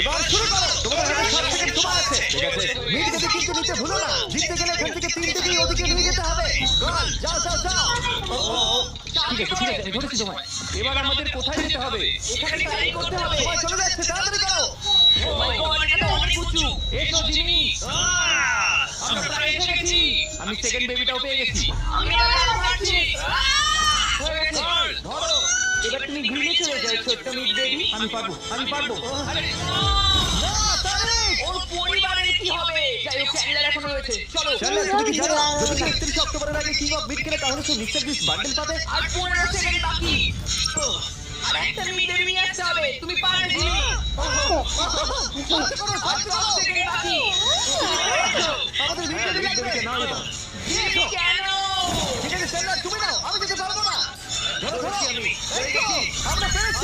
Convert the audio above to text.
এবার শুরু করো। তোমাদের হাতে সাত সেকেন্ড সময় আছে। ঠিক আছে। মিড গেটে কিন্তু নিতে ভুলো না। জিততে গেলে এখান থেকে তিন থেকে ওদিকে নিয়ে যেতে হবে। গোল! যাও যাও যাও! ঠিক আছে ঠিক আছে। ধরেছি তোমায়। এবার আমাদের কোথায় যেতে হবে? এখানে টাই করতে হবে। সময় চলে যাচ্ছে তাড়াতাড়ি করো। ও মাই গড এটা অনেক উঁচু। এসো জিমি। আমরা প্রায় এসে গেছি। আমি সেকেন্ড বেবিটাও পেয়ে গেছি। আমি এবার তুমি গ্রিলে চলে যাও ছোট্ট মিড বেবি। আমি পারব আমি পারব। আরে না তারিক ওর পরিবারের কি হবে? যাই হোক চ্যানেলার এখনও রয়েছে। চলো। চ্যানেল তুমি কি জানো যদি একত্রিশ অক্টোবরের আগে কিং অফ মিড খেলে তাহলে তুমি মিস্টার বিস বান্ডেল পাবে। আর পনেরো সেকেন্ড বাকি। আর একটা নিয়ে আসতে হবে। তুমি পারবে। জিমি আমাদের লাগবে নাও Let's go. I'm a bitch.